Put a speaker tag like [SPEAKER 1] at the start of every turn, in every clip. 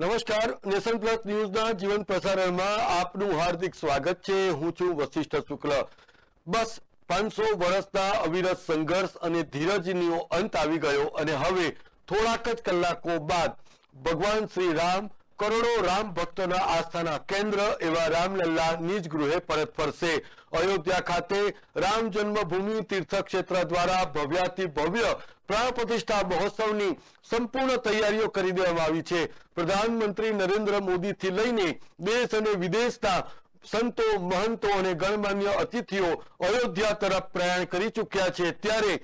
[SPEAKER 1] નમસ્કાર. Nation plus ન્યૂઝના જીવન પ્રસારણમાં આપનું હાર્દિક સ્વાગત છે. હું છું વશિષ્ઠ શુક્લ. બસ પાંચસો વર્ષના અવિરત સંઘર્ષ અને ધીરજનો અંત આવી ગયો અને હવે થોડાક જ કલાકો બાદ ભગવાન શ્રી રામ કરોડો રામ ભક્તોના આસ્થાના કેન્દ્ર એવા રામલલ્લા નિજ ગૃહે પરત ફરશે. અયોધ્યા ખાતે રામ જન્મભૂમિ તીર્થક્ષેત્ર દ્વારા ભવ્યાતિ ભવ્ય પ્રાણ પ્રતિષ્ઠા મહોત્સવની સંપૂર્ણ તૈયારીઓ કરી દેવામાં આવી છે. પ્રધાનમંત્રી નરેન્દ્ર મોદીથી લઈને દેશ અને વિદેશના સંતો, મહંતો અને ગણમાન્ય અતિથિઓ અયોધ્યા તરફ પ્રયાણ કરી ચૂક્યા છે. ત્યારે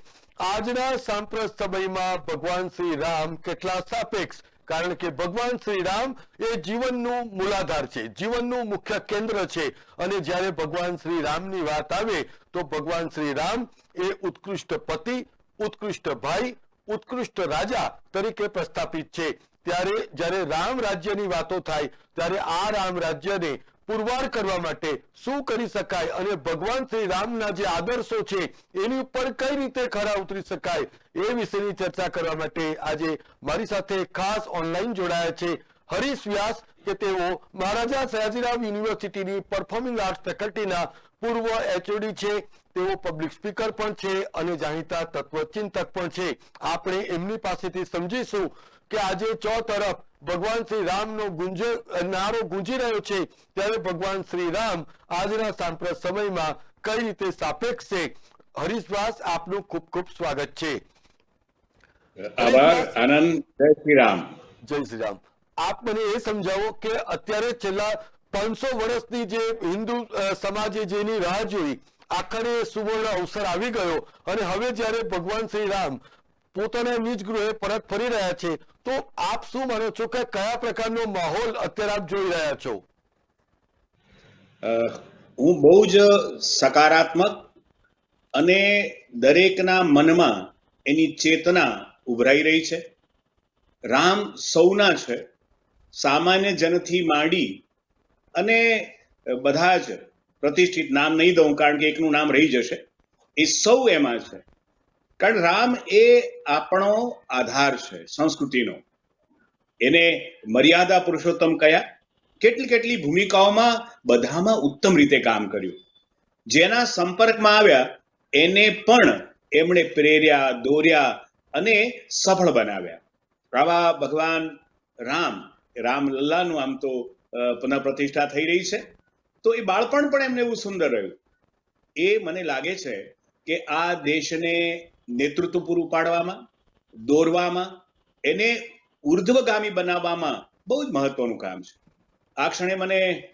[SPEAKER 1] આજના સાંપ્રત સમયમાં ભગવાન શ્રી રામ કેટલા સાપેક્ષ? કારણ કે ભગવાન શ્રી રામ એ જીવનનું મૂલાધાર છે, જીવનનું મુખ્ય કેન્દ્ર છે. અને જ્યારે ભગવાન શ્રી રામની વાત આવે તો ભગવાન શ્રી રામ એ ઉત્કૃષ્ટ પતિ ઉત્કૃષ્ટ ભાઈ, ઉત્કૃષ્ટ રાજા તરીકે પ્રસ્થાપિત છે. ત્યારે જ્યારે રામ રાજ્યની વાતો થાય, ત્યારે આ રામ રાજ્યને પુરવાર કરવા માટે શું કરી શકાય અને ભગવાન શ્રી રામના જે આદર્શો છે, એની ઉપર કઈ રીતે ખરા ઉતરી શકાય, એ વિશેની ચર્ચા કરવા માટે આજે મારી સાથે ખાસ ઓનલાઈન જોડાયા છે હરીશ વ્યાસ કે તેઓ મહારાજા સયાજીરાવ યુનિવર્સિટીની પરફોર્મિંગ આર્ટ્સ ફેકલ્ટીના પૂર્વ એચઓડી છે. તેઓ પબ્લિક સ્પીકર પણ છે અને જાણીતા તત્વચિંતક પણ છે. આપણે એમની પાસેથી સમજીશું કે આજે ચો તરફ ભગવાન શ્રી રામનો ગુંજ નારો ગુંજી રહ્યો છે ત્યારે ભગવાન શ્રી રામ આજના સાંપ્રત સમયમાં કઈ રીતે સાપેક્ષ છે હરીશ આપનું ખૂબ ખૂબ સ્વાગત છે.
[SPEAKER 2] આભાર આનંદ જય શ્રી રામ.
[SPEAKER 1] જય શ્રી રામ. આપ મને એ સમજાવો કે અત્યારે છેલ્લા પાંચસો વર્ષની જે હિન્દુ સમાજે જેની રાહ જોઈ આખરે સુવર્ણ અવસર આવી ગયો અને હવે જ્યારે ભગવાન શ્રી રામ પોતાના નિજ ગૃહે પરત ફરી રહ્યા છે, તો આપ શું માનો છો કે કયા પ્રકારનો માહોલ અત્યારે આપ જોઈ રહ્યા છો?
[SPEAKER 2] હું બહુ જ સકારાત્મક અને દરેકના મનમાં એની ચેતના ઉભરાઈ રહી છે. રામ સૌના છે, સામાન્ય જનથી માંડી અને બધા જ પ્રતિષ્ઠિત નામ નહીં દઉં કારણ કે એકનું નામ રહી જશે. એ સૌ એમાં છે. કારણ રામ એ આપણો આધાર છે, સંસ્કૃતિનો. એને મર્યાદા પુરુષોત્તમ કયા. કેટલી કેટલી ભૂમિકાઓમાં બધામાં ઉત્તમ રીતે કામ કર્યું. જેના સંપર્કમાં આવ્યા, એને પણ એમણે પ્રેર્યા, દોર્યા અને સફળ બનાવ્યા. આવા ભગવાન રામ, રામલલ્લાનું આમ તો પુનઃ પ્રતિષ્ઠા થઈ રહી છે. તો એ બાળપણ પણ એમને એવું સુંદર રહ્યું. એ મને લાગે છે કે આ દેશને નેતૃત્વ પૂરું પાડવામાં દોરવામાં એને ઉર્ધ્વગામી બનાવવામાં બહુ જ મહત્વનું કામ છે. આ ક્ષણે મને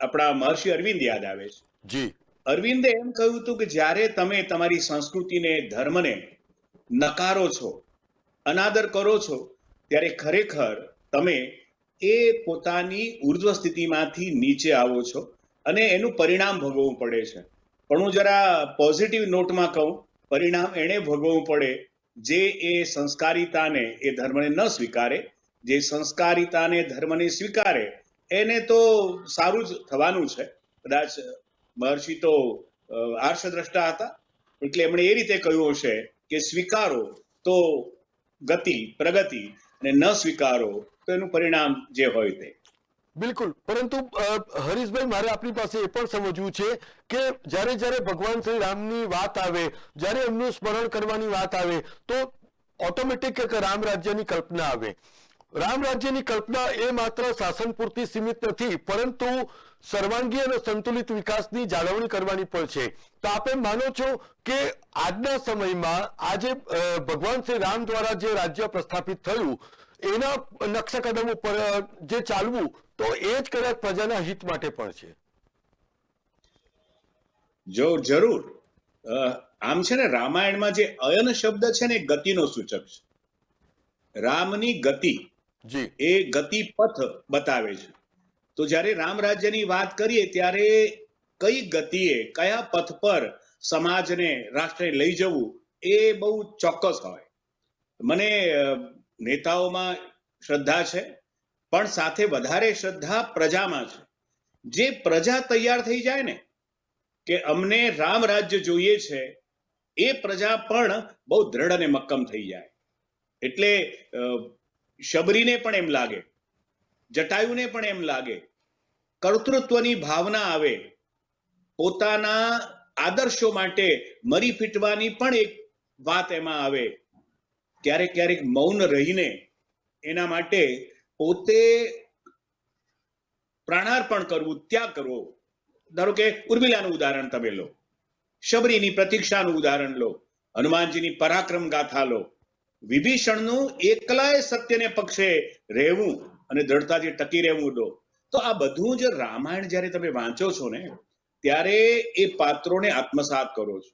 [SPEAKER 2] આપણા મહર્ષિ અરવિંદ યાદ આવે છે.
[SPEAKER 1] જી.
[SPEAKER 2] અરવિંદે એમ કહ્યું હતું કે જ્યારે તમે તમારી સંસ્કૃતિને ધર્મને નકારો છો અનાદર કરો છો ત્યારે ખરેખર તમે એ પોતાની ઉર્ધ્વ સ્થિતિમાંથી નીચે આવો છો અને એનું પરિણામ ભોગવવું પડે છે. પણ હું જરા પોઝિટિવ નોટમાં કહું, પરિણામ એણે ભોગવવું પડે જે એ સંસ્કારિતાને, એ ધર્મને ન સ્વીકારે. જે સંસ્કારિતાને, ધર્મને સ્વીકારે, એને તો સારું જ થવાનું છે. કદાચ મહર્ષિ તો આર્ષદ્રષ્ટા હતા. એટલે એમણે એ રીતે કહ્યું હશે કે સ્વીકારો તો ગતિ, પ્રગતિ અને ન સ્વીકારો તો એનું પરિણામ જે હોય તે.
[SPEAKER 1] બિલકુલ. પરંતુ હરીશભાઈ, મારે આપની પાસે એ પણ સમજવું છે કે જ્યારે જ્યારે ભગવાન શ્રી રામની વાત આવે, જ્યારે એમનું સ્મરણ કરવાની વાત આવે, તો ઓટોમેટિક એક રામ રાજ્યની કલ્પના આવે. રામ રાજ્યની કલ્પના એ માત્ર શાસન પૂરતી સીમિત નથી, પરંતુ સર્વાંગી અને સંતુલિત વિકાસની જાળવણી કરવાની પણ છે. તો આપે માનો છો કે આજના સમયમાં આજે ભગવાન શ્રી રામ દ્વારા જે રાજ્ય પ્રસ્થાપિત થયું એના નકશા કદમ ઉપર જે ચાલવું તો એ જ કદાચ પ્રજાના હિત માટે પણ છે.
[SPEAKER 2] જો જરૂર. આમ છે ને રામાયણમાં જે અયન શબ્દ છે ને ગતિનો સૂચક છે. રામની ગતિ
[SPEAKER 1] જી.
[SPEAKER 2] એ ગતિ પથ બતાવે છે. તો જ્યારે રામ રાજ્યની વાત કરીએ ત્યારે કઈ ગતિએ કયા પથ પર સમાજને રાષ્ટ્રને લઈ જવું એ બહુ ચોક્કસ હોય. મને નેતાઓમાં શ્રદ્ધા છે, પણ સાથે વધારે શ્રદ્ધા પ્રજામાં છે. જે પ્રજા તૈયાર થઈ જાય ને, કે અમને રામ રાજ્ય જોઈએ છે, એ પ્રજા પણ બહુ દ્રઢ અને મક્કમ થઈ જાય. એટલે શબરીને પણ એમ લાગે, જટાયુને પણ એમ લાગે, કર્તૃત્વની ભાવના આવે, પોતાના આદર્શો માટે મરી ફીટવાની પણ એક વાત એમાં આવે ક્યારેક ક્યારેક મૌન રહીને એના માટે પોતે પ્રાણાર્પણ કરવું, ત્યાગ કરવો. ધારો કે ઉર્મિલાનું ઉદાહરણ તમે લો, શબરીની પ્રતીક્ષાનું ઉદાહરણ લો, હનુમાનજીની પરાક્રમ ગાથા લો. વિભીષણનું એકલાય સત્યને પક્ષે રહેવું અને દ્રઢતાથી ટકી રહેવું લો. તો આ બધું જ રામાયણ જ્યારે તમે વાંચો છો ને, ત્યારે એ પાત્રોને આત્મસાત કરો છો.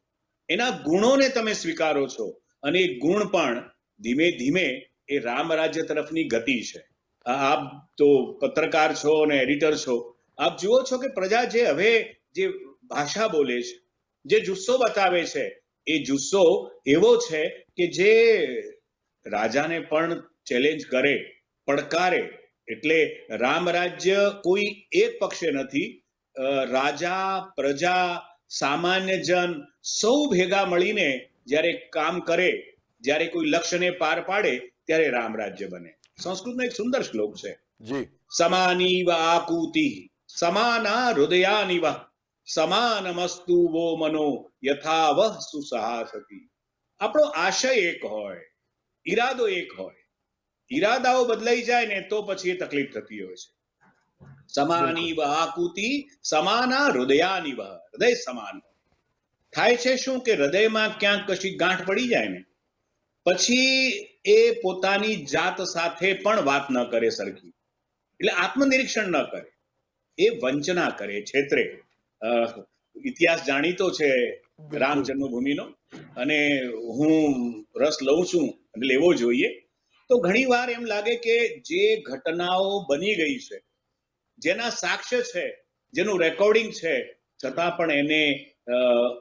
[SPEAKER 2] એના ગુણોને તમે સ્વીકારો છો અને એ ગુણ પણ ધીમે ધીમે એ રામ રાજ્ય તરફની ગતિ છે. આપ તો પત્રકાર છો અને એડિટર છો, આપ જુઓ છો કે પ્રજા જે હવે જે ભાષા બોલે છે, જે જુસ્સો બતાવે છે, એ જુસ્સો એવો છે કે જે રાજાને પણ ચેલેન્જ કરે, પડકારે. એટલે રામ રાજ્ય કોઈ એક પક્ષે નથી રાજા, પ્રજા, સામાન્ય જન સૌ ભેગા મળીને જ્યારે કામ કરે જ્યારે કોઈ લક્ષ્યને પાર પાડે ત્યારે રામ રાજ્ય બને. સંસ્કૃતનો એક સુંદર શ્લોક છે.
[SPEAKER 1] જી.
[SPEAKER 2] સમાનીવ આકૂતિ સમાના હૃદયાનિવ સમાનમસ્તુ વો મનો યથાવહ સુસહાસતી. આપણો આશય એક હોય ઈરાદો એક હોય. ઈરાદાઓ બદલાઈ જાય ને તો પછી એ તકલીફ થતી હોય છે. સમાનીવ આકૂતિ સમાના હૃદયાની હૃદયાનિવ હૃદય સમાન. થાય છે શું કે હૃદયમાં ક્યાંક કશી ગાંઠ પડી જાય ને પછી એ પોતાની જાત સાથે પણ વાત ન કરે સરખી. એટલે આત્મનિરીક્ષણ ન કરે. એ વંચના કરે છેતરે. ઇતિહાસ જાણીતો છે રામ જન્મભૂમિનો. અને હું રસ લઉં છું અને લેવો જોઈએ. તો ઘણી વાર એમ લાગે કે જે ઘટનાઓ બની ગઈ છે જેના સાક્ષ્ય છે જેનું રેકોર્ડિંગ છે છતાં પણ એને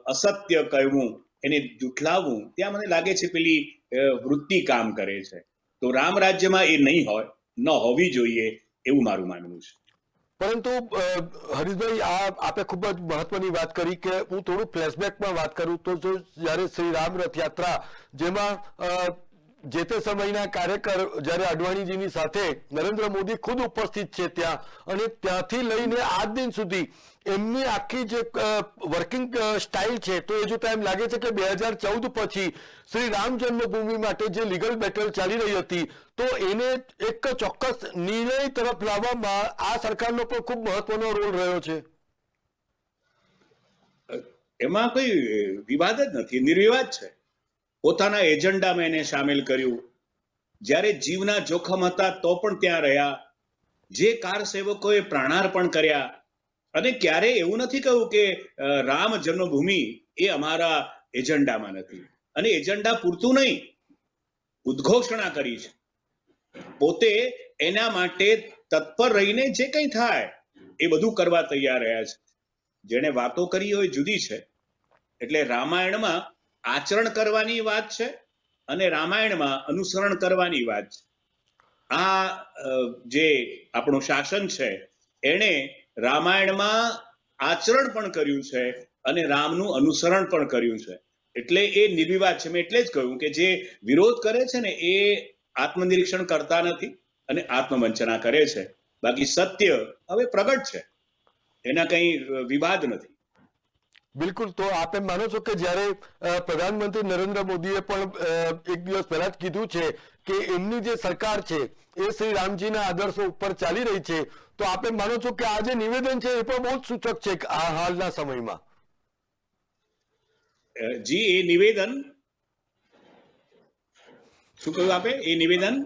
[SPEAKER 2] અસત્ય કહેવું એને જુઠલાવવું ત્યાં મને લાગે છે પેલી વૃત્તિ કામ કરે છે. તો રામ રાજ્યમાં એ નહીં હોય, ન હોવી જોઈએ એવું મારું માનવું છે.
[SPEAKER 1] પરંતુ હરીશભાઈ, આ આપે ખૂબ જ મહત્વની વાત કરી કે હું થોડું ફ્લેશબેકમાં વાત કરું તો જો જ્યારે શ્રી રામ રથયાત્રા, જેમાં જે તે સમયના કાર્યકર જ્યારે અડવાણીજીની સાથે નરેન્દ્ર મોદી ખુદ ઉપસ્થિત છે ત્યાં અને ત્યાંથી લઈને આજ દિન સુધી એમની આખી જે વર્કિંગ સ્ટાઇલ છે, તો એ જોતા એમ લાગે છે કે બે હજાર ચૌદ પછી શ્રી રામ જન્મભૂમિ માટે જે લીગલ બેટલ ચાલી રહી હતી, તો એને એક ચોક્કસ નિર્ણય તરફ લાવવામાં આ સરકારનો પણ ખૂબ મહત્વનો રોલ રહ્યો છે.
[SPEAKER 2] એમાં કોઈ વિવાદ જ નથી, નિર્વિવાદ છે. પોતાના એજન્ડામાં એને સામેલ કર્યું. જ્યારે જીવના જોખમ હતા તો પણ ત્યાં રહ્યા. જે કાર સેવકોએ પ્રાણાર્પણ કર્યા. અને ક્યારે એવું નથી કહ્યું કે રામ જન્મભૂમિ એ અમારા એજન્ડામાં નથી. અને એજન્ડા પૂરતું નહીં. ઉદ્ઘોષણા કરી છે. પોતે એના માટે તત્પર રહીને જે કંઈ થાય એ બધું કરવા તૈયાર રહ્યા છે. જેણે વાતો કરી હોય જુદી છે. એટલે રામાયણમાં આચરણ કરવાની વાત છે અને રામાયણમાં અનુસરણ કરવાની વાત છે. આ જે આપણું શાસન છે, એણે રામાયણમાં આચરણ પણ કર્યું છે અને રામનું અનુસરણ પણ કર્યું છે. એટલે એ નિર્વિવાદ છે. મેં એટલે જ કહ્યું કે જે વિરોધ કરે છે ને, એ આત્મનિરીક્ષણ કરતા નથી અને આત્મવંચના કરે છે. બાકી સત્ય હવે પ્રગટ છે. એના કંઈ વિવાદ નથી.
[SPEAKER 1] બિલકુલ, તો આપ માનો છો કે જ્યારે પ્રધાનમંત્રી નરેન્દ્ર મોદીએ પણ એક દિવસ પહેલા જ કીધું છે કે એમની જે સરકાર છે એ શ્રી રામજીના આદર્શો ઉપર ચાલી રહી છે, તો આપ માનો છો કે આ જે નિવેદન છે એ પણ બહુ જ સૂચક છે આ હાલના સમયમાં?
[SPEAKER 2] જી, એ નિવેદન. શું કહ્યું આપે? એ નિવેદન?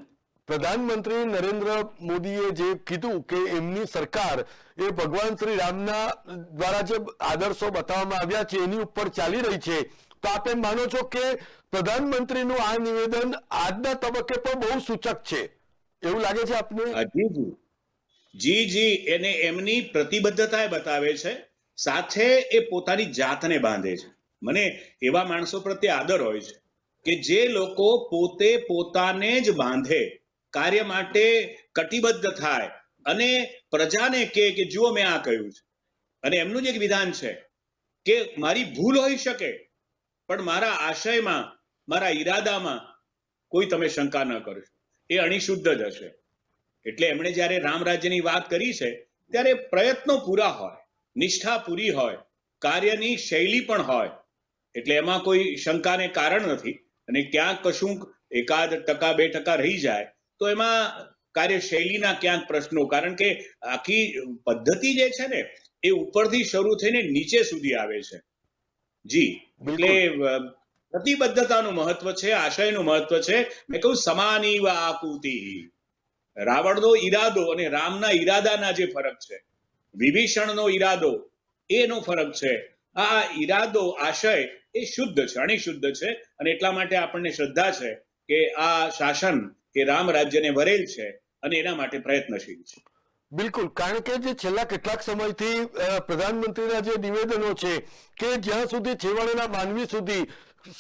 [SPEAKER 1] પ્રધાનમંત્રી નરેન્દ્ર મોદીએ જે કીધું કે એમની સરકાર એ ભગવાન શ્રી રામના દ્વારા જે આદર્શો બતાવવામાં આવ્યા છે, એની ઉપર ચાલી રહી છે. તો આપ એમ માનો છો કે પ્રધાનમંત્રીનું આ નિવેદન આજના તબક્કે પણ બહુ સૂચક છે? એવું લાગે છે આપને?
[SPEAKER 2] જી જી. એને એમની પ્રતિબદ્ધતા બતાવે છે. સાથે એ પોતાની જાતને બાંધે છે. મને એવા માણસો પ્રત્યે આદર હોય છે કે જે લોકો પોતે પોતાને જ બાંધે કાર્ય માટે કટિબદ્ધ થાય. અને પ્રજાને કહે કે જુઓ મેં આ કહ્યું છે. અને એમનું જ એક વિધાન છે કે મારી ભૂલ હોઈ શકે, પણ મારા આશયમાં, મારા ઈરાદામાં કોઈ તમે શંકા ન કરશો એ અણિશુદ્ધ જ હશે. એટલે એમણે જ્યારે રામ રાજ્યની વાત કરી છે, ત્યારે પ્રયત્નો પૂરા હોય, નિષ્ઠા પૂરી હોય, કાર્યની શૈલી પણ હોય. એટલે એમાં કોઈ શંકાને કારણ નથી. અને ક્યાંક કશું એકાદ ટકા, બે ટકા રહી જાય તો એમાં કાર્યશૈલીના ક્યાંક પ્રશ્નો કારણ કે આખી પદ્ધતિ જે છે ને એ ઉપરથી શરૂ થઈને નીચે સુધી આવે છે. જી એટલે પ્રતિબદ્ધતાનું મહત્વ છે આશયનું મહત્વ છે. મેં કહ્યું સમાનીવ આકૃતિ. રાવણનો ઈરાદો અને રામના ઈરાદાના જે ફરક છે વિભીષણનો ઈરાદો એનો ફરક છે. આ ઈરાદો આશય એ શુદ્ધ છે અણિશુદ્ધ છે. અને એટલા માટે આપણને શ્રદ્ધા છે કે આ શાસન એ રામ રાજ્યને વરેલ છે અને એના માટે પ્રયત્નશીલ છે.
[SPEAKER 1] બિલકુલ. કારણ કે જે છેલ્લા કેટલાક સમયથી પ્રધાનમંત્રીના જે નિવેદનો છે કે જ્યાં સુધી છેવાડાના માનવી સુધી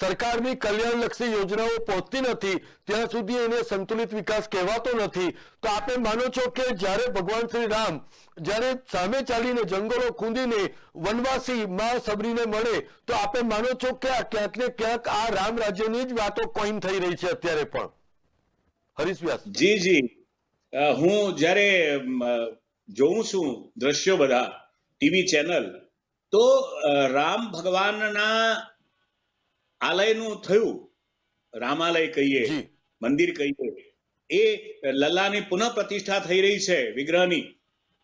[SPEAKER 1] સરકારની કલ્યાણલક્ષી યોજનાઓ પહોંચતી નથી, ત્યાં સુધી એને સંતુલિત વિકાસ કહેવાતો નથી, તો આપે માનો છો કે જ્યારે ભગવાન શ્રી રામ જ્યારે સામે ચાલીને જંગલો ખૂંદીને વનવાસી માં સબરીને મળે, તો આપે માનો છો કે ક્યાંક ને ક્યાંક આ રામ રાજ્યની જ વાતો કોઈન થઈ રહી છે અત્યારે પણ. હરીશ વ્યાસ.
[SPEAKER 2] જી જી. હું જ્યારે જોઉં છું દ્રશ્યો બધા ટીવી ચેનલ તો રામ ભગવાનના આલયનું થયું. રામાલય કહીએ મંદિર કહીએ. એ લલ્લાની પુનઃ પ્રતિષ્ઠા થઈ રહી છે વિગ્રહની.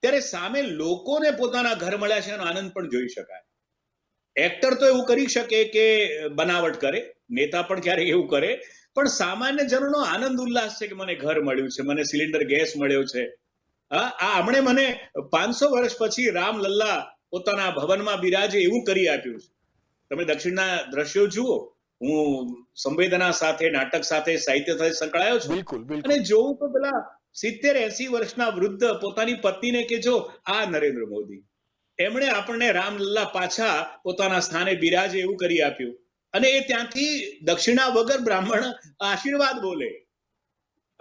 [SPEAKER 2] ત્યારે સામે લોકોને પોતાના ઘર મળ્યા છે એનો આનંદ પણ જોઈ શકાય. એક્ટર તો એવું કરી શકે કે બનાવટ કરે નેતા પણ ક્યારેક એવું કરે પણ સામાન્ય જનનો આનંદ ઉલ્લાસ છે કે મને ઘર મળ્યું છે મને સિલિન્ડર ગેસ મળ્યો છે. આ હમણે મને પાંચસો વર્ષ પછી રામ લલ્લા પોતાના ભવનમાં બિરાજે એવું કરી આપ્યું છે. તમે દક્ષિણના દ્રશ્યો જુઓ. હું સંવેદના સાથે નાટક સાથે સાહિત્ય સાથે સંકળાયો છું.
[SPEAKER 1] બિલકુલ
[SPEAKER 2] અને જોઉં તો પેલા સિત્તેર એસી વર્ષના વૃદ્ધ પોતાની પત્નીને કે જો આ નરેન્દ્ર મોદી. એમણે આપણને રામલલ્લા પાછા પોતાના સ્થાને બિરાજે એવું કરી આપ્યું. અને એ ત્યાંથી દક્ષિણા વગર બ્રાહ્મણ આશીર્વાદ બોલે.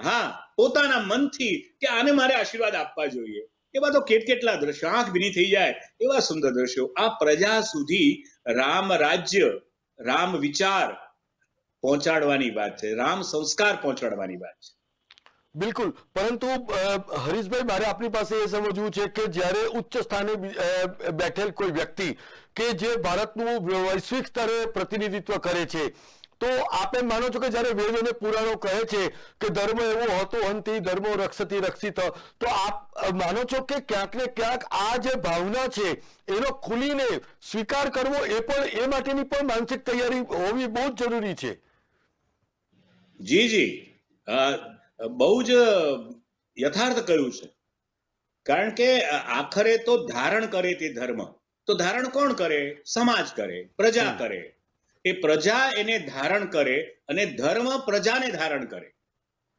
[SPEAKER 2] હા, પોતાના મનથી કે આને મારે આશીર્વાદ આપવા જોઈએ. એવા તો કેટ કેટલા દ્રશ્યો. આંખ ભીની થઈ જાય એવા સુંદર દ્રશ્યો. આ પ્રજા સુધી રામ રાજ્ય, રામ વિચાર પહોંચાડવાની વાત છે. રામ સંસ્કાર પહોંચાડવાની વાત છે.
[SPEAKER 1] બિલકુલ. પરંતુ હરીશભાઈ, મારે આપની પાસે એ સમજવું છે કે જ્યારે ઉચ્ચ સ્થાને બેઠેલ કોઈ વ્યક્તિ કે જે ભારતનું વૈશ્વિક સ્તરે પ્રતિનિધિત્વ કરે છે, તો આપે માનો છો કે જ્યારે વેદ અને પુરાણો કહે છે કે ધર્મ એવો હતો, અંતિ ધર્મો રક્ષતી રક્ષિત, તો આપ માનો છો કે ક્યાંક ને ક્યાંક આ જે ભાવના છે, એનો ખુલીને સ્વીકાર કરવો એ પણ, એ માટેની પણ માનસિક તૈયારી હોવી બહુ જ જરૂરી છે?
[SPEAKER 2] જી જી. બહુ જ યથાર્થ કહ્યું છે. કારણ કે આખરે તો ધારણ કરે તે ધર્મ. તો ધારણ કોણ કરે? સમાજ કરે પ્રજા કરે. એ પ્રજા એને ધારણ કરે અને ધર્મ પ્રજાને ધારણ કરે.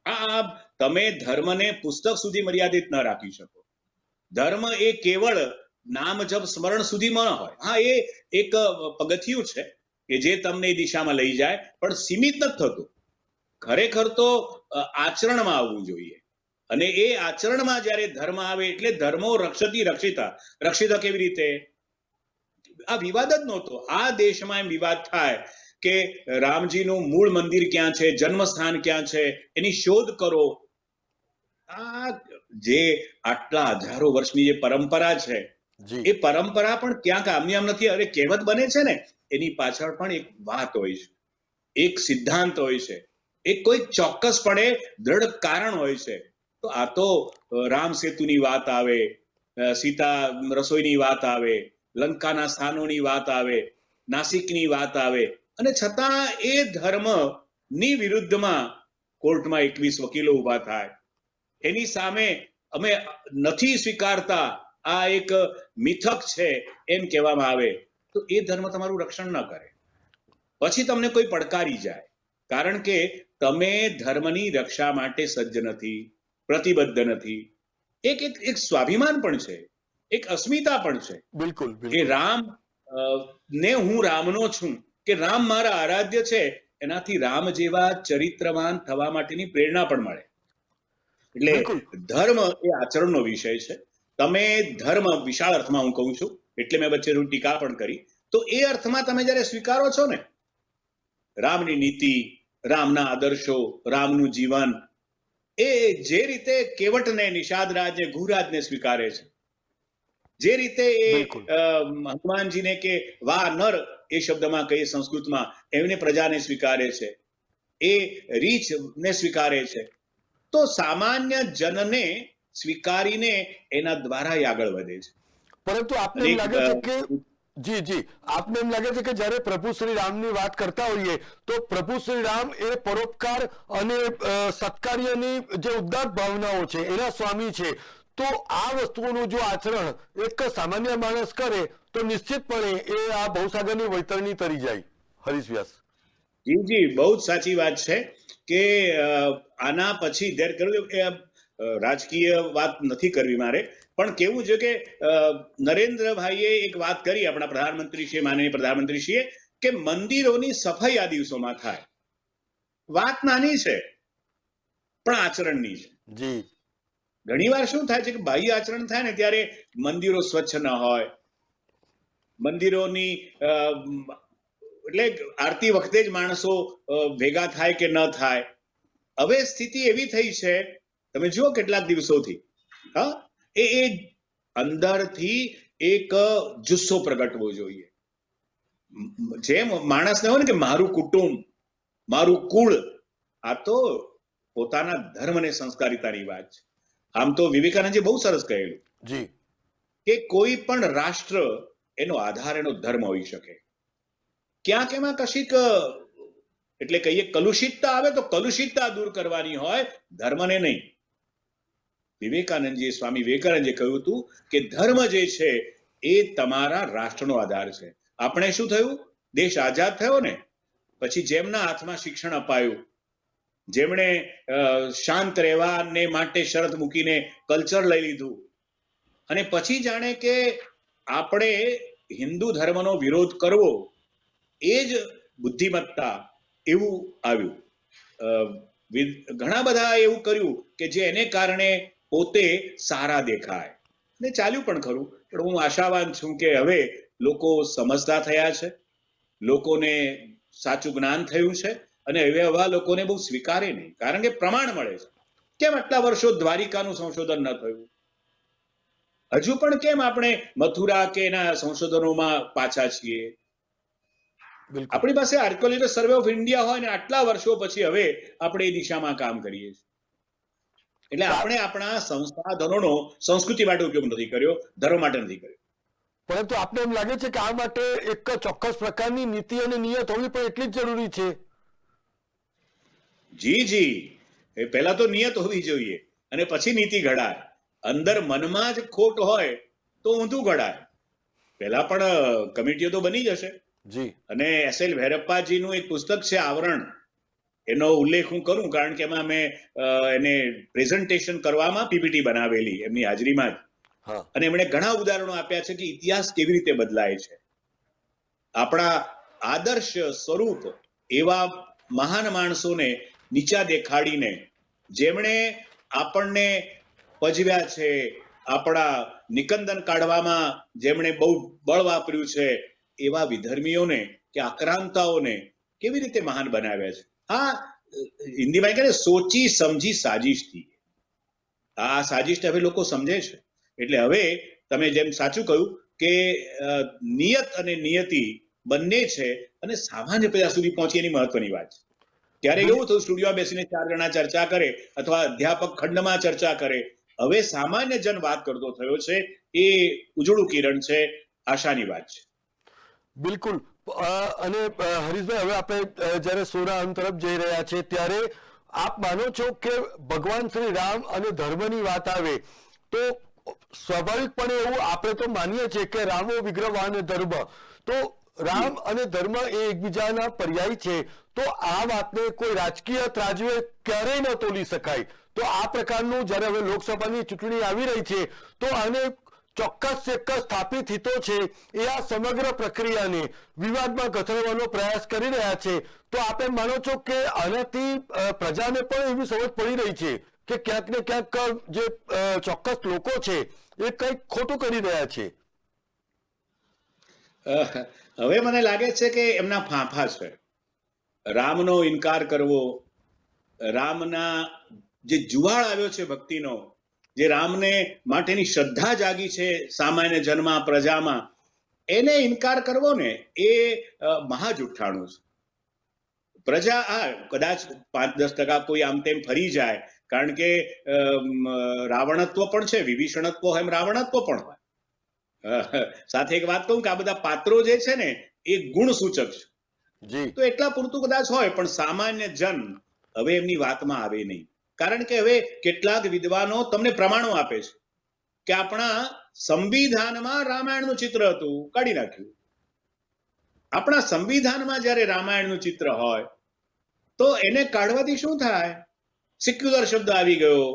[SPEAKER 2] આ તમે ધર્મને પુસ્તક સુધી મર્યાદિત ન રાખી શકો. ધર્મ એ કેવળ નામ જપ સ્મરણ સુધી ન હોય. હા એ એક પગથિયું છે કે જે તમને એ દિશામાં લઈ જાય પણ સીમિત નથી થતું. ખરેખર તો આચરણમાં આવવું જોઈએ. અને એ આચરણમાં જ્યારે ધર્મ આવે એટલે ધર્મો રક્ષતી રક્ષિતા. રક્ષિતા કેવી રીતે? આ વિવાદ જ નહોતો. આ દેશમાં એમ વિવાદ થાય કે રામજીનું મૂળ મંદિર ક્યાં છે જન્મસ્થાન ક્યાં છે એની શોધ કરો. આ જે આટલા હજારો વર્ષની જે પરંપરા છે એ પરંપરા પણ ક્યાંક આમની આમ નથી. અરે કહેવત બને છે ને એની પાછળ પણ એક વાત હોય છે. એક સિદ્ધાંત હોય છે. એક કોઈ ચોક્કસપણે દ્રઢ કારણ હોય છે. તો આ તો રામ સેતુની વાત આવે સીતા રસોઈની વાત આવે, લંકાના સ્થાનોની વાત આવે, નાસિકની વાત આવે. અને છતાં એ ધર્મની વિરુદ્ધમાં કોર્ટમાં એકવીસ વકીલો ઊભા થાય. એની સામે અમે નથી સ્વીકારતા, આ એક મિથક છે એમ કહેવામાં આવે. તો એ ધર્મ તમારું રક્ષણ ન કરે. પછી તમને કોઈ પડકારી જાય. કારણ કે તમે ધર્મની રક્ષા માટે સજ્જ નથી પ્રતિબદ્ધ નથી. એક એક એક સ્વાભિમાન પણ છે એક અસ્મિતા પણ છે.
[SPEAKER 1] બિલકુલ
[SPEAKER 2] કે રામ ને હું રામનો છું કે રામ મારા આરાધ્ય છે એનાથી રામ જેવા ચરિત્રવાન થવા માટેની પ્રેરણા પણ મળે. એટલે ધર્મ એ આચરણનો વિષય છે. તમે ધર્મ વિશાળ અર્થમાં હું કહું છું એટલે મેં વચ્ચે ટીકા પણ કરી. તો એ અર્થમાં તમે જ્યારે સ્વીકારો છો ને રામની નીતિ રામના આદર્શો રામનું જીવન એ જે રીતે કેવટને નિષાદ રાજને સ્વીકારે છે. જે રીતે એ હનુમાનજીને કે વા નર એ શબ્દમાં કહીએ સંસ્કૃતમાં એમને પ્રજાને સ્વીકારે છે. એ રીછને સ્વીકારે છે. તો સામાન્ય જનને સ્વીકારીને એના દ્વારા આગળ વધે છે.
[SPEAKER 1] પરંતુ આપને લાગે છે કે જી જી. આપને એમ લાગે છે કે જ્યારે પ્રભુ શ્રી રામની વાત કરતા હોઈએ, તો પ્રભુ શ્રી રામ એ પરોપકાર અને સત્કાર્યની જે ઉદાત્ત ભાવનાઓ છે, એના સ્વામી છે, તો આ વસ્તુઓનું જો આચરણ એક સામાન્ય માણસ કરે, તો નિશ્ચિતપણે એ આ ભવસાગરની વૈતરણી તરી જાય. હરીશ વ્યાસ
[SPEAKER 2] જી જી. બહુ જ સાચી વાત છે કે આના પછી ધેર કર્યું રાજકીય વાત નથી કરવી મારે. પણ કેવું છે કે નરેન્દ્રભાઈએ એક વાત કરી આપણા પ્રધાનમંત્રી છે માનનીય પ્રધાનમંત્રીશ્રીએ કે મંદિરોની સફાઈ આ દિવસોમાં થાય. વાત નાની છે પણ આચરણની છે.
[SPEAKER 1] જી.
[SPEAKER 2] ઘણીવાર શું થાય છે કે બાહ્ય આચરણ થાય ને ત્યારે મંદિરો સ્વચ્છ ન હોય. મંદિરોની એટલે આરતી વખતે જ માણસો ભેગા થાય કે ન થાય. હવે સ્થિતિ એવી થઈ છે તમે જુઓ કેટલાક દિવસોથી. હા? એ એ અંદરથી એક જુસ્સો પ્રગટવો જોઈએ. જેમ માણસને હોય ને કે મારું કુટુંબ મારું કુળ આ તો પોતાના ધર્મ અને સંસ્કારિતાની વાત છે. આમ તો વિવેકાનંદજી બહુ સરસ કહેલું
[SPEAKER 1] જી.
[SPEAKER 2] કે કોઈ પણ રાષ્ટ્ર એનો આધાર એનો ધર્મ હોઈ શકે. ક્યાંક એમાં કશીક એટલે કહીએ કલુષિતતા આવે તો કલુષિતતા દૂર કરવાની હોય ધર્મને નહીં. વિવેકાનંદજીએ, સ્વામી વિવેકાનંદજીએ કહ્યું હતું કે ધર્મ જે છે એ તમારા રાષ્ટ્રનો આધાર છે. આપણે શું થયું? દેશ આઝાદ થયો ને, પછી જેમના હાથમાં શિક્ષણ અપાયું, જેમણે શાંત રહેવાને માટે શરત મૂકીને કલ્ચર લઈ લીધું, અને પછી જાણે કે આપણે હિન્દુ ધર્મનો વિરોધ કરવો, એ જ બુદ્ધિમત્તા એવું આવ્યું. ઘણા બધા એવું કર્યું કે જે એને કારણે પોતે સારા દેખાય. ને ચાલ્યું પણ ખરું. પણ હું આશાવાન છું કે હવે લોકો સમજતા થયા છે લોકોને સાચું જ્ઞાન થયું છે અને હવે આવા લોકોને બહુ સ્વીકારે નહીં. કારણ કે પ્રમાણ મળે છે. કેમ આટલા વર્ષો દ્વારિકાનું સંશોધન ન થયું? હજુ પણ કેમ આપણે મથુરા કે એના સંશોધનોમાં પાછા છીએ? આપણી પાસે આર્કોલોજીકલ સર્વે ઓફ ઇન્ડિયા હોય ને આટલા વર્ષો પછી હવે આપણે એ દિશામાં કામ કરીએ છીએ. એટલે આપણે આપણા સંસાધનોનો સંસ્કૃતિ માટે ઉપયોગ નથી કર્યો ધર્મ માટે નથી કર્યો.
[SPEAKER 1] પરંતુ આપને એમ લાગે છે કે આ માટે એક ચોક્કસ પ્રકારની નીતિ અને નિયત હોવી પણ એટલી જ જરૂરી છે?
[SPEAKER 2] જી જી. એ પહેલા તો નિયત હોવી જોઈએ અને પછી નીતિ ઘડાય. અંદર મનમાં જ ખોટ હોય તો ઊંધું ઘડાય. પહેલા પણ કમિટીઓ તો બની જશે.
[SPEAKER 1] જી.
[SPEAKER 2] અને એસ એલ ભૈરપ્પાજીનું એક પુસ્તક છે આવરણ. એનો ઉલ્લેખ હું કરું કારણ કે એમાં મેં એને પ્રેઝન્ટેશન કરવામાં પીપીટી બનાવેલી એમની હાજરીમાં જ. અને એમણે ઘણા ઉદાહરણો આપ્યા છે કે ઇતિહાસ કેવી રીતે બદલાય છે. આપણા આદર્શ સ્વરૂપ એવા મહાન માણસોને નીચા દેખાડીને જેમણે આપણને પજવ્યા છે આપણા નિકંદન કાઢવામાં જેમણે બહુ બળ વાપર્યું છે એવા વિધર્મીઓને કે આક્રાંતાઓને કેવી રીતે મહાન બનાવ્યા છે? હા હિન્દીમાં કહે સોચી સમજી સાજિશથી આ સાજિશ હવે લોકો સમજે છે. એટલે હવે તમે જેમ સાચું કહ્યું કે નિયત અને નિયતિ બંને છે અને સામાન્ય પ્રજા સુધી પહોંચી એની મહત્વની વાત છે. ત્યારે એવું થયું સ્ટુડિયોમાં બેસીને ચાર જણા ચર્ચા કરે અથવા અધ્યાપક ખંડમાં ચર્ચા કરે. હવે સામાન્ય જન વાત કરતો થયો છે એ ઉજળું કિરણ છે આશાની વાત છે.
[SPEAKER 1] બિલકુલ. અને હરીશભાઈ, હવે આપણે જ્યારે અંત તરફ જઈ રહ્યા છે, ત્યારે આપ માનો છો કે ભગવાન શ્રી રામ અને ધર્મની વાત આવે, તો સ્વાભાવિકપણે એવું આપણે તો માનીએ છીએ કે રામો વિગ્રહ અને ધર્મ. તો રામ અને ધર્મ એ એકબીજાના પર્યાય છે, તો આ વાતને કોઈ રાજકીય ત્રાજવે ક્યારેય ન તોલી શકાય. તો આ પ્રકારનું જ્યારે હવે લોકસભાની ચૂંટણી આવી રહી છે, તો આને ચોક્કસ ચોક્કસ સ્થાપિત હિતો છે એ આ સમગ્ર પ્રક્રિયાને વિવાદમાં ગથડવાનો પ્રયાસ કરી રહ્યા છે. તો આપે માનો છો કે આનાથી પ્રજાને પણ એવી સમજ પડી રહી છે કે ક્યાંક ને ક્યાંક જે ચોક્કસ લોકો છે એ કંઈક ખોટું કરી રહ્યા છે?
[SPEAKER 2] હવે મને લાગે છે કે એમના ફાંફા છે. રામનો ઇનકાર કરવો, રામના જે જુવાળ આવ્યો છે ભક્તિનો જે રામને માટેની શ્રદ્ધા જાગી છે સામાન્ય જનમાં પ્રજામાં એને ઇનકાર કરવો ને એ અ, મહા છે. પ્રજા આ કદાચ પાંચ દસ ટકા કોઈ આમ તેમ ફરી જાય કારણ કે રાવણત્વ પણ છે વિભીષણત્વ હોય એમ રાવણત્વ પણ હોય. સાથે એક વાત કહું કે આ બધા પાત્રો જે છે ને એ ગુણ સૂચક છે તો એટલા પૂરતું કદાચ હોય પણ સામાન્ય જન હવે એમની વાતમાં આવે નહીં. કારણ કે હવે કેટલાક વિદ્વાનો તમને પ્રમાણો આપે છે કે આપણા સંવિધાનમાં રામાયણનું ચિત્ર હતું, કાઢી નાખ્યું. આપણા સંવિધાનમાં જ્યારે રામાયણનું ચિત્ર હોય, તો એને કાઢવાથી શું થાય? સિક્યુલર શબ્દ આવી ગયો.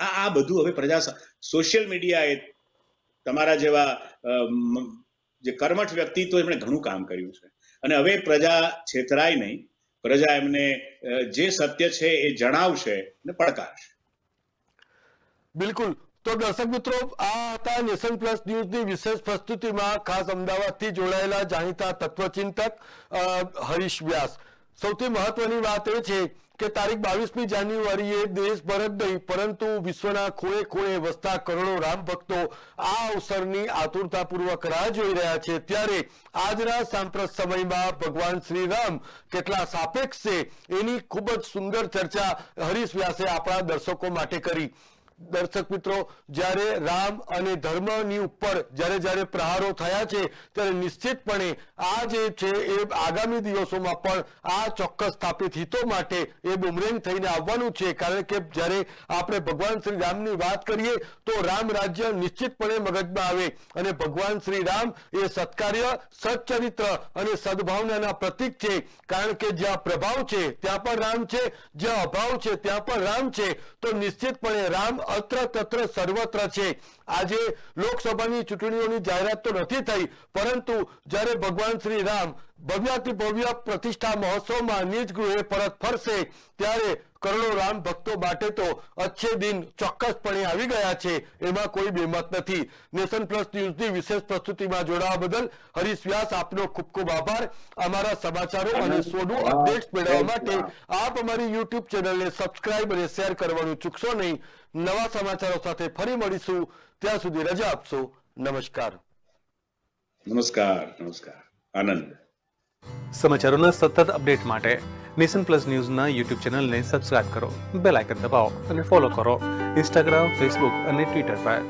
[SPEAKER 2] આ આ બધું હવે પ્રજા સોશિયલ મીડિયાએ તમારા જેવા જે કર્મઠ વ્યક્તિત્વ એમણે ઘણું કામ કર્યું છે. અને હવે પ્રજા છેતરાય નહીં. પ્રજા એમને જે સત્ય છે એ જણાવશે અને પડકારશે.
[SPEAKER 1] બિલકુલ. તો દર્શક મિત્રો, આ હતા નેશન પ્લસ ન્યૂઝની વિશેષ પ્રસ્તુતિમાં ખાસ અમદાવાદથી જોડાયેલા જાણીતા તત્વચિંતક હરીશ વ્યાસ. સૌથી મહત્વની વાત એ છે કે તારીખ બાવીસમી જાન્યુઆરીએ દેશભર જ નહીં, પરંતુ વિશ્વના ખૂણે ખૂણે વસતા કરોડો રામ ભક્તો આ અવસરની આતુરતાપૂર્વક રાહ જોઈ રહ્યા છે. ત્યારે આજના સાંપ્રત સમયમાં ભગવાન શ્રી રામ કેટલા સાપેક્ષ છે એની ખૂબ જ સુંદર ચર્ચા હરીશ વ્યાસે આપણા દર્શકો માટે કરી. દર્શક મિત્રો, જ્યારે રામ અને ધર્મની ઉપર જ્યારે જ્યારે પ્રહારો થયા છે, ત્યારે નિશ્ચિતપણે આ જે છે એ આગામી દિવસોમાં પણ આ ચોક્કસ સ્થાપિત હિતો માટે એ બુમરેંગ થઈને આવવાનું છે. કારણ કે જ્યારે આપણે ભગવાન શ્રી રામની વાત કરીએ, તો રામ રાજ્ય નિશ્ચિતપણે મગજમાં આવે અને ભગવાન શ્રી રામ એ સત્કાર્ય સચ્ચરિત્ર અને સદભાવનાના પ્રતીક છે. કારણ કે જ્યાં પ્રભાવ છે, ત્યાં પણ રામ છે. જ્યાં અભાવ છે, ત્યાં પણ રામ છે. તો નિશ્ચિતપણે રામ અત્ર તત્ર સર્વત્ર છે. આજે લોકસભાની ચૂંટણીઓની જાહેરાત તો નથી થઈ, પરંતુ જ્યારે ભગવાન શ્રી રામ ભવ્યાતિ ભવ્ય પ્રતિષ્ઠા મહોત્સવમાં નિજ ગૃહે પરત ફરશે ત્યારે કરોડો રામ ભક્તો માટે તો અચ્છે દિન ચોક્કસપણે આવી ગયા છે એમાં કોઈ બેમત નથી. નેશન પ્લસ ન્યૂઝની વિશેષ પ્રસ્તુતિમાં જોડાવા બદલ હરીશ વ્યાસ આપનો ખૂબ ખૂબ આભાર. અમારા સમાચારો અને સોનું અપડેટ્સ મેળવવા માટે આપ અમારી યુટ્યુબ ચેનલને સબસ્ક્રાઇબ અને શેર કરવાનું ચૂકશો નહીં. નવા સમાચારો સાથે ફરી મળીશું. ત્યાં સુધી રજા આપશો. નમસ્કાર.
[SPEAKER 2] નમસ્કાર નમસ્કાર. આનંદ.
[SPEAKER 3] સમાચારોના સતત અપડેટ માટે નેશન પ્લસ ન્યૂઝના યુટ્યુબ ચેનલને સબસ્ક્રાઇબ કરો, બેલ આઇકન દબાવો અને ફોલો કરો ઇન્સ્ટાગ્રામ, ફેસબુક અને ટ્વિટર પર.